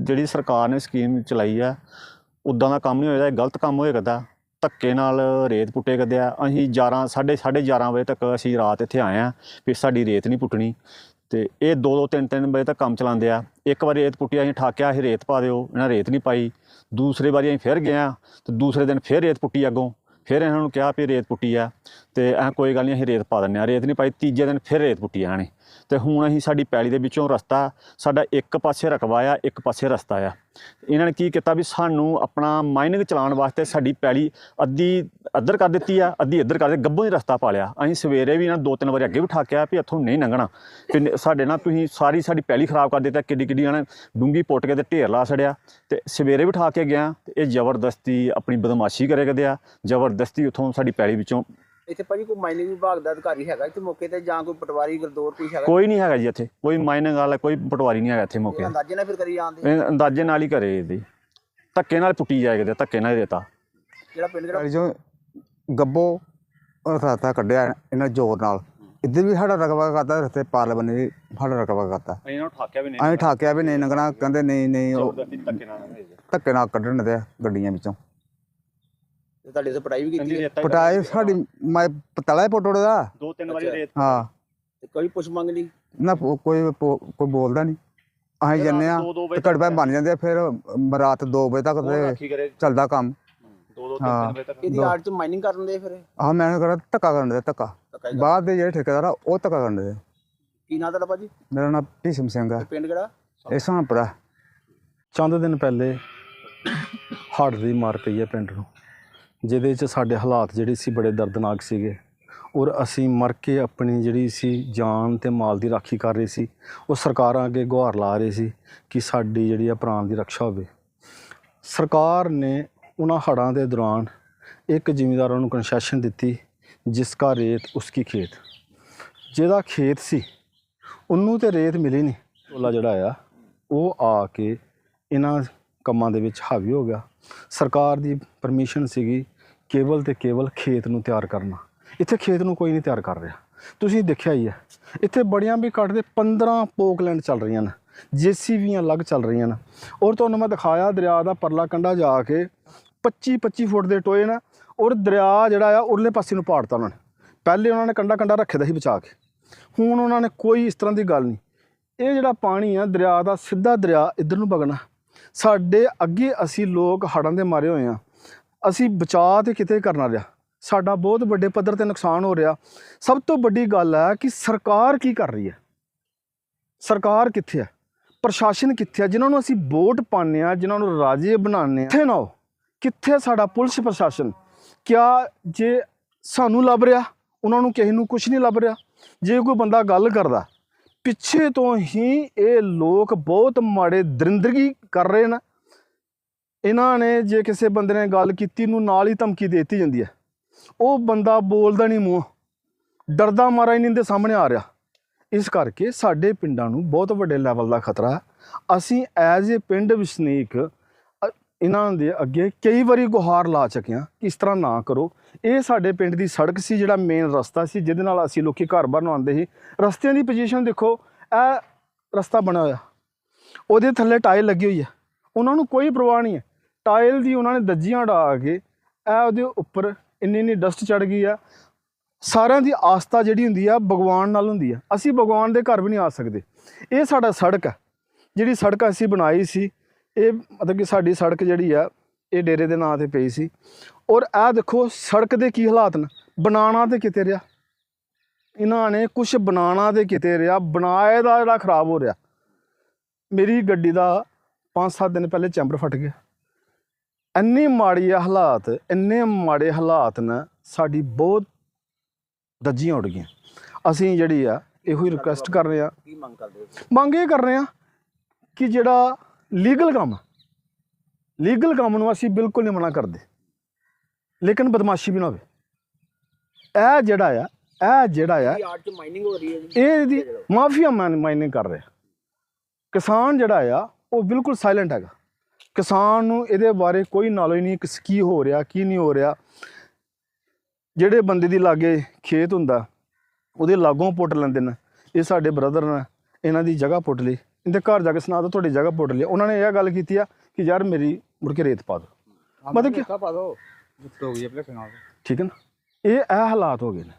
ਜਿਹੜੀ ਸਰਕਾਰ ਨੇ ਸਕੀਮ ਚਲਾਈ ਆ, ਉਦਾਂ ਦਾ ਕੰਮ ਨਹੀਂ ਹੋਏਗਾ, ਇਹ ਗਲਤ ਕੰਮ ਹੋਇਆ ਕਰਦਾ ਧੱਕੇ ਨਾਲ ਰੇਤ ਪੁੱਟੇ ਕਰਦੇ ਆ। ਅਸੀਂ 11 ਸਾਢੇ ਸਾਢੇ 11 ਵਜੇ ਤੱਕ ਅਸੀਂ ਰਾਤ ਇੱਥੇ ਆਏ ਆ ਵੀ ਸਾਡੀ ਰੇਤ ਨਹੀਂ ਪੁੱਟਣੀ। ਤੇ ਇਹ 2 2 3 3 ਵਜੇ ਤੱਕ ਕੰਮ ਚਲਾਉਂਦੇ ਆ। ਇੱਕ ਵਾਰੀ ਰੇਤ ਪੁੱਟੀ, ਅਸੀਂ ਠਾਕਿਆ, ਅਸੀਂ ਰੇਤ ਪਾ ਦਿਓ, ਇਹਨਾਂ ਰੇਤ ਨਹੀਂ ਪਾਈ। ਦੂਸਰੇ ਵਾਰੀ ਅਸੀਂ ਫਿਰ ਗਏ ਆ, ਤੇ ਦੂਸਰੇ ਦਿਨ ਫਿਰ ਰੇਤ ਪੁੱਟੀ ਅੱਗੋਂ। ਫਿਰ ਇਹਨਾਂ ਨੂੰ ਕਿਹਾ ਵੀ ਰੇਤ ਪੁੱਟੀ ਆ, ਤੇ ਐ ਕੋਈ ਗੱਲ ਨਹੀਂ, ਅਸੀਂ ਰੇਤ ਪਾ ਦਿੰਦੇ ਆ। ਰੇਤ ਨਹੀਂ ਪਾਈ, ਤੀਜੇ ਦਿਨ ਫਿਰ ਰੇਤ ਪੁੱਟੀ ਆ ਇਹਨਾਂ ਤੇ ਹੁਣ ਅਸੀਂ ਸਾਡੀ ਪੈਲੀ ਦੇ ਵਿੱਚੋਂ ਰਸਤਾ, ਸਾਡਾ ਇੱਕ ਪਾਸੇ ਰਕਬਾ ਆ, ਇੱਕ ਪਾਸੇ ਰਸਤਾ ਆ। ਇਹਨਾਂ ਨੇ ਕੀ ਕੀਤਾ ਵੀ ਸਾਨੂੰ ਆਪਣਾ ਮਾਈਨਿੰਗ ਚਲਾਉਣ ਵਾਸਤੇ ਸਾਡੀ ਪੈਲੀ ਅੱਧੀ ਅੱਧਰ ਕਰ ਦਿੱਤੀ ਆ, ਅੱਧੀ ਇੱਧਰ ਕਰ ਦਿੱਤੀ ਗੱਬੋਂ ਹੀ ਰਸਤਾ ਪਾ ਲਿਆ। ਅਸੀਂ ਸਵੇਰੇ ਵੀ ਇਹਨਾਂ ਨੂੰ ਦੋ ਤਿੰਨ ਵਾਰੀ ਅੱਗੇ ਬਿਠਾ ਕੇ ਆ ਵੀ ਇੱਥੋਂ ਨਹੀਂ ਲੰਘਣਾ। ਤੇ ਸਾਡੇ ਨਾਲ ਤੁਸੀਂ ਸਾਰੀ ਸਾਡੀ ਪੈਲੀ ਖਰਾਬ ਕਰ ਦਿੱਤਾ ਕਿੱਡੀ ਕਿੱਡੀ ਇਹਨਾਂ ਨੇ ਡੂੰਗੀ ਪੁੱਟ ਕੇ ਤੇ ਢੇਰ ਲਾ ਛੜਿਆ ਤੇ ਸਵੇਰੇ ਬਿਠਾ ਕੇ ਗਿਆ, ਤੇ ਇਹ ਜ਼ਬਰਦਸਤੀ ਆਪਣੀ ਬਦਮਾਸ਼ੀ ਕਰੇ ਕਰਦੇ ਆ, ਜ਼ਬਰਦਸਤੀ ਉੱਥੋਂ ਸਾਡੀ ਪੈਲੀ ਵਿੱਚੋਂ ਇੱਥੇ ਭਾਜੀ ਕੋਈ ਮਾਈਨਿੰਗ ਵਿਭਾਗ ਦਾ ਅਧਿਕਾਰੀ ਹੈਗਾ ਇੱਥੇ ਮੌਕੇ ਤੇ ਜਾਂ ਕੋਈ ਪਟਵਾਰੀ ਗਰਦੌਰ ਕੋਈ ਹੈਗਾ? ਕੋਈ ਨਹੀਂ ਹੈਗਾ ਜੀ ਇੱਥੇ ਕੋਈ ਮਾਈਨਿੰਗ ਵਾਲਾ ਕੋਈ ਪਟਵਾਰੀ ਨਹੀਂ ਹੈਗਾ ਇੱਥੇ ਮੌਕੇ। ਤੇ। ਅੰਦਾਜ਼ੇ ਨਾਲ ਫਿਰ ਕਰੀ ਜਾਂਦੇ? ਇਹ ਅੰਦਾਜ਼ੇ ਨਾਲ ਹੀ ਕਰੇ ਇਹਦੀ। ਧੱਕੇ ਨਾਲ ਪੁੱਟੀ ਜਾਏ ਕਿਤੇ ਧੱਕੇ ਨਾਲ ਹੀ ਰੇਤਾ ਜਿਹੜਾ ਪਿੰਡ ਜਿਹੜਾ ਜੋ ਗੱਬੋ ਰਸਤਾ ਕੱਢਿਆ ਇਹਨਾਂ ਜ਼ੋਰ ਨਾਲ। ਇੱਧਰ ਵੀ ਸਾਡਾ ਰਕਬਾ ਕਰਤਾ ਰਸਤੇ ਪਾਰਲੇ ਬੰਨੇ ਵੀ ਸਾਡਾ ਰਕਬਾ ਕਰਤਾ। ਇਹਨਾਂ ਨੂੰ ਠਾਕਿਆ ਵੀ ਅਸੀਂ ਠਾਕਿਆ ਵੀ ਨਹੀਂ ਲੰਘਣਾ ਕਹਿੰਦੇ ਨਹੀਂ ਨਹੀਂ ਉਹ ਧੱਕੇ ਨਾਲ ਧੱਕੇ ਨਾਲ ਕੱਢਣ ਦੇ ਗੱਡੀਆਂ ਵਿੱਚੋਂ। ਤੇ ਤੁਹਾਡੇ ਤੋਂ ਪੜਾਈ ਵੀ ਕੀਤੀ ਹੈ? ਪਟਾਏ ਸਾਡੀ ਮੈਂ ਪਤਲਾ ਪਟੋੜ ਦਾ। ਦੋ ਤਿੰਨ ਵਾਰੀ। ਰੇਤ ਹਾਂ। ਤੇ ਕੋਈ ਪੁੱਛ ਮੰਗ ਨਹੀਂ? ਨਾ ਪੋ- ਕੋਈ ਪੋ- ਕੋਈ ਬੋਲਦਾ ਨਹੀਂ। ਅਸੀਂ ਜੰਨੇ ਆ ਤੇ ਘੜਪਾ ਬਣ ਜਾਂਦੇ ਆ, ਫਿਰ ਰਾਤ 2 ਵਜੇ ਤੱਕ ਚੱਲਦਾ ਕੰਮ। ਦੋ ਦੋ ਹਾਂ। ਤਿੰਨ ਵਜੇ ਤੱਕ। ਇਹਦੀ ਆੜ ਚ ਮਾਈਨਿੰਗ ਕਰਨ ਦੇ ਫਿਰ? ਆਹ ਮੈਂ ਕਰਾਂ ਧੱਕਾ ਕਰਨ ਦੇ ਧੱਕਾ। ਬਾਅਦ ਦੇ ਜਿਹੜੇ ਠੇਕੇਦਾਰ ਆ ਉਹ ਧੱਕਾ ਕਰਨ ਦੇ। ਕੀ ਨਾਂ ਤੁਹਾਡਾ ਭਾਜੀ? ਮੇਰਾ ਨਾਮ ਭੀਸ਼ਮ ਸਿੰਘ ਆ। ਪਿੰਡ ਕਿਹੜਾ? ਇਹ ਸਾਂਪੜਾ। ਚੰਦ ਦਿਨ ਪਹਿਲੇ ਹੜ੍ਹ ਦੀ ਮਾਰ ਪਈ ਹੈ ਪਿੰਡ ਨੂੰ। ਜਿਹਦੇ 'ਚ ਸਾਡੇ ਹਾਲਾਤ ਜਿਹੜੇ ਸੀ ਬੜੇ ਦਰਦਨਾਕ ਸੀਗੇ। ਔਰ ਅਸੀਂ ਮਰ ਕੇ ਆਪਣੀ ਜਿਹੜੀ ਸੀ ਜਾਨ ਤੇ ਮਾਲ ਦੀ ਰਾਖੀ ਕਰ ਰਹੇ ਸੀ। ਉਹ ਸਰਕਾਰਾਂ ਅੱਗੇ ਗੁਹਾਰ ਲਾ ਰਹੇ ਸੀ ਕਿ ਸਾਡੀ ਜਿਹੜੀ ਆ ਪ੍ਰਾਣ ਦੀ ਰੱਖਿਆ ਹੋਵੇ। ਸਰਕਾਰ ਨੇ ਉਹਨਾਂ ਹੜ੍ਹਾਂ ਦੇ ਦੌਰਾਨ ਇੱਕ ਜ਼ਿਮੀਂਦਾਰਾਂ ਨੂੰ ਕਨਸੈਸ਼ਨ ਦਿੱਤੀ, ਜਿਸ ਦਾ ਰੇਤ ਉਸकी ਖੇਤ। ਜਿਹਦਾ ਖੇਤ ਸੀ, ਉਹਨੂੰ ਤੇ ਰੇਤ ਮਿਲੀ ਨਹੀਂ ਉਹਲਾ ਜਿਹੜਾ ਆ, ਉਹ ਆ ਕੇ ਇਹਨਾਂ ਕੰਮਾਂ ਦੇ ਵਿੱਚ ਹਾਵੀ ਹੋ ਗਿਆ। ਸਰਕਾਰ ਦੀ ਪਰਮਿਸ਼ਨ ਸੀਗੀ ਕੇਵਲ ਤੇ ਕੇਵਲ ਖੇਤ ਨੂੰ ਤਿਆਰ ਕਰਨਾ। ਇੱਥੇ ਖੇਤ ਨੂੰ ਕੋਈ ਨਹੀਂ ਤਿਆਰ ਕਰ ਰਿਹਾ। ਤੁਸੀਂ ਦੇਖਿਆ ਹੀ ਹੈ, ਇੱਥੇ ਬੜੀਆਂ ਵੀ ਘੱਟ ਦੇ 15 ਪੋਕਲੈਂਡ ਚੱਲ ਰਹੀਆਂ ਨੇ ਜੀਸੀਬੀਆਂ ਅਲੱਗ ਚੱਲ ਰਹੀਆਂ ਨੇ। ਔਰ ਤੁਹਾਨੂੰ ਮੈਂ ਦਿਖਾਇਆ ਦਰਿਆ ਦਾ ਪਰਲਾ ਕੰਢਾ ਜਾ ਕੇ 25 25 ਫੁੱਟ ਦੇ ਟੋਏ ਨੇ, ਔਰ ਦਰਿਆ ਜਿਹੜਾ ਆ ਉਰਲੇ ਪਾਸੇ ਨੂੰ ਪਾੜਤਾ ਉਹਨਾਂ ਨੇ। ਪਹਿਲੇ ਉਹਨਾਂ ਨੇ ਕੰਢਾ ਕੰਢਾ ਰੱਖਿਆ ਸੀ ਬਚਾ ਕੇ। ਹੁਣ ਉਹਨਾਂ ਨੇ ਕੋਈ ਇਸ ਤਰ੍ਹਾਂ ਦੀ ਗੱਲ ਨਹੀਂ। ਇਹ ਜਿਹੜਾ ਪਾਣੀ ਆ, ਦਰਿਆ ਦਾ ਸਿੱਧਾ ਦਰਿਆ ਇੱਧਰ ਨੂੰ ਵਗਣਾ ਸਾਡੇ ਅੱਗੇ ਅਸੀਂ ਲੋਕ ਹੜ੍ਹਾਂ ਦੇ ਮਾਰੇ ਹੋਏ ਆ। ਅਸੀਂ ਬਚਾਅ ਤੇ ਕਿਤੇ ਕਰਨਾ ਰਿਹਾ। ਸਾਡਾ ਬਹੁਤ ਵੱਡੇ ਪੱਧਰ ਤੇ ਨੁਕਸਾਨ ਹੋ ਰਿਹਾ। ਸਭ ਤੋਂ ਵੱਡੀ ਗੱਲ ਹੈ ਕਿ ਸਰਕਾਰ ਕੀ ਕਰ ਰਹੀ ਹੈ? ਸਰਕਾਰ ਕਿੱਥੇ ਹੈ? ਪ੍ਰਸ਼ਾਸਨ ਕਿੱਥੇ ਹੈ? ਜਿਨ੍ਹਾਂ ਨੂੰ ਅਸੀਂ ਵੋਟ ਪਾਉਂਦੇ ਆ ਜਿਨ੍ਹਾਂ ਨੂੰ ਰਾਜੇ ਬਣਾਉਂਦੇ ਆ ਕਿੱਥੇ ਨਾ ਉਹ ਕਿੱਥੇ ਸਾਡਾ ਪੁਲਿਸ ਪ੍ਰਸ਼ਾਸਨ? ਕਿਆ ਜੇ ਸਾਨੂੰ ਲੱਭ ਰਿਹਾ? ਉਹਨਾਂ ਨੂੰ ਕਿਸੇ ਨੂੰ ਕੁਝ ਨਹੀਂ ਲੱਭ ਰਿਹਾ। ਜੇ ਕੋਈ ਬੰਦਾ ਗੱਲ ਕਰਦਾ, ਪਿੱਛੇ ਤੋਂ ਹੀ ਇਹ ਲੋਕ ਬਹੁਤ ਮਾੜੇ ਦਰਿੰਦਗੀ ਕਰ ਰਹੇ ਨੇ। ਇਹਨਾਂ ਨੇ ਜੇ ਕਿਸੇ ਬੰਦੇ ਨੇ ਗੱਲ ਕੀਤੀ ਨੂੰ ਨਾਲ ਹੀ ਧਮਕੀ ਦੇ ਦਿੱਤੀ ਜਾਂਦੀ ਹੈ। ਉਹ ਬੰਦਾ ਬੋਲਦਾ ਨਹੀਂ ਮੂੰਹ। ਡਰਦਾ ਮਾਰਾ ਹੀ ਨਹੀਂ ਦੇ ਸਾਹਮਣੇ ਆ ਰਿਹਾ। ਇਸ ਕਰਕੇ ਸਾਡੇ ਪਿੰਡਾਂ ਨੂੰ ਬਹੁਤ ਵੱਡੇ ਲੈਵਲ ਦਾ ਖਤਰਾ ਅਸੀਂ ਐਜ਼ ਏ ਪਿੰਡ ਵਸਨੀਕ ਇਹਨਾਂ ਦੇ ਅੱਗੇ ਕਈ ਵਾਰੀ ਗੁਹਾਰ ਲਾ ਚੁੱਕੇ ਹਾਂ ਕਿ ਇਸ ਤਰ੍ਹਾਂ ਨਾ ਕਰੋ। ਇਹ ਸਾਡੇ ਪਿੰਡ ਦੀ ਸੜਕ ਸੀ, ਜਿਹੜਾ ਮੇਨ ਰਸਤਾ ਸੀ, ਜਿਹਦੇ ਨਾਲ ਅਸੀਂ ਲੋਕੀ ਘਰ ਬਾਹਰ ਨੂੰ ਆਉਂਦੇ ਸੀ। ਰਸਤਿਆਂ ਦੀ ਪੋਜੀਸ਼ਨ ਦੇਖੋ, ਇਹ ਰਸਤਾ ਬਣਿਆ ਹੋਇਆ। ਉਹਦੇ ਥੱਲੇ ਟਾਇਲ ਲੱਗੀ ਹੋਈ ਹੈ। ਉਹਨਾਂ ਨੂੰ ਕੋਈ ਪਰਵਾਹ ਨਹੀਂ ਹੈ। ਟਾਇਲ ਦੀ ਉਹਨਾਂ ਨੇ ਦੱਜੀਆਂ ਉਡਾ ਕੇ ਇਹ ਉਹਦੇ ਉੱਪਰ ਇੰਨੀ ਇੰਨੀ ਡਸਟ ਚੜ ਗਈ ਆ। ਸਾਰਿਆਂ ਦੀ ਆਸਥਾ ਜਿਹੜੀ ਹੁੰਦੀ ਆ, ਭਗਵਾਨ ਨਾਲ ਹੁੰਦੀ ਆ। ਅਸੀਂ ਭਗਵਾਨ ਦੇ ਘਰ ਵੀ ਨਹੀਂ ਆ ਸਕਦੇ। ਇਹ ਸਾਡਾ ਸੜਕ ਹੈ ਜਿਹੜੀ ਸੜਕ ਅਸੀਂ ਬਣਾਈ ਸੀ, ਇਹ ਮਤਲਬ ਕਿ ਸਾਡੀ ਸੜਕ ਜਿਹੜੀ ਆ, ਇਹ ਡੇਰੇ ਦੇ ਨਾਂ ਤੇ ਪਈ ਸੀ। ਔਰ ਇਹ ਦੇਖੋ, ਸੜਕ ਦੇ ਕੀ ਹਾਲਾਤ ਨੇ? ਬਣਾਉਣਾ ਤੇ ਕਿਤੇ ਰਿਹਾ। ਇਹਨਾਂ ਨੇ ਕੁਝ ਬਣਾਉਣਾ ਤੇ ਕਿਤੇ ਰਿਹਾ। ਬਣਾਏ ਦਾ ਜਿਹੜਾ ਖਰਾਬ ਹੋ ਰਿਹਾ। ਮੇਰੀ ਗੱਡੀ ਦਾ 5-7 ਦਿਨ ਪਹਿਲੇ ਚੈਂਬਰ ਫਟ ਗਿਆ। ਇੰਨੀ ਮਾੜੀ ਹਾਲਾਤ ਇੰਨੇ ਮਾੜੇ ਹਾਲਾਤ ਨੇ ਸਾਡੀ ਬਹੁਤ ਦੱਜੀਆਂ ਉੱਡ ਗਈਆਂ। ਅਸੀਂ ਜਿਹੜੀ ਆ ਇਹੋ ਹੀ ਰਿਕੁਐਸਟ ਕਰ ਰਹੇ ਆ। ਕੀ ਮੰਗ ਕਰਦੇ ਹੋ ਮੰਗ ਇਹ ਕਰ ਰਹੇ ਆ ਕਿ ਜਿਹੜਾ ਲੀਗਲ ਕੰਮ ਲੀਗਲ ਕੰਮ ਨੂੰ ਅਸੀਂ ਬਿਲਕੁਲ ਨਹੀਂ ਮਨਾ ਕਰਦੇ। ਲੇਕਿਨ ਬਦਮਾਸ਼ੀ ਵੀ ਨਾ ਹੋਵੇ। ਇਹ ਜਿਹੜਾ ਆ ਇਹ ਜਿਹੜਾ ਆ ਇਹ ਦੀ ਮਾਫੀਆ ਮਾਈਨਿੰਗ ਕਰ ਰਿਹਾ। ਕਿਸਾਨ ਜਿਹੜਾ ਆ ਉਹ ਬਿਲਕੁਲ ਸਾਇਲੈਂਟ ਹੈਗਾ। ਕਿਸਾਨ ਨੂੰ ਇਹਦੇ ਬਾਰੇ ਕੋਈ ਨੌਲੇਜ ਨਹੀਂ ਕਿ ਕੀ ਹੋ ਰਿਹਾ ਕੀ ਨਹੀਂ ਹੋ ਰਿਹਾ। ਜਿਹੜੇ ਬੰਦੇ ਦੀ ਲਾਗੇ ਖੇਤ ਹੁੰਦਾ ਉਹਦੇ ਲਾਗੋਂ ਪੁੱਟ ਲੈਂਦੇ ਨੇ। ਇਹ ਸਾਡੇ ਬ੍ਰਦਰ ਨੇ ਇਹਨਾਂ ਦੀ ਜਗ੍ਹਾ ਪੁੱਟ ਲਈ। ਇਹਦੇ ਘਰ ਜਾ ਕੇ ਸੁਣਾ ਦਿਓ ਤੁਹਾਡੀ ਜਗ੍ਹਾ ਪੁੱਟ ਲਈ। ਉਹਨਾਂ ਨੇ ਇਹ ਗੱਲ ਕੀਤੀ ਆ ਕਿ ਯਾਰ ਮੇਰੀ ਮੁੜ ਕੇ ਰੇਤ ਪਾ ਦਿਓ ਮਤਲਬ ਕਿ ਪਾ ਦੋ। ਹੋ ਗਈ ਆਪਣੇ ਨਾਲ ਠੀਕ ਹੈ ਨਾ? ਇਹ ਇਹ ਹਾਲਾਤ ਹੋ ਗਏ ਨੇ।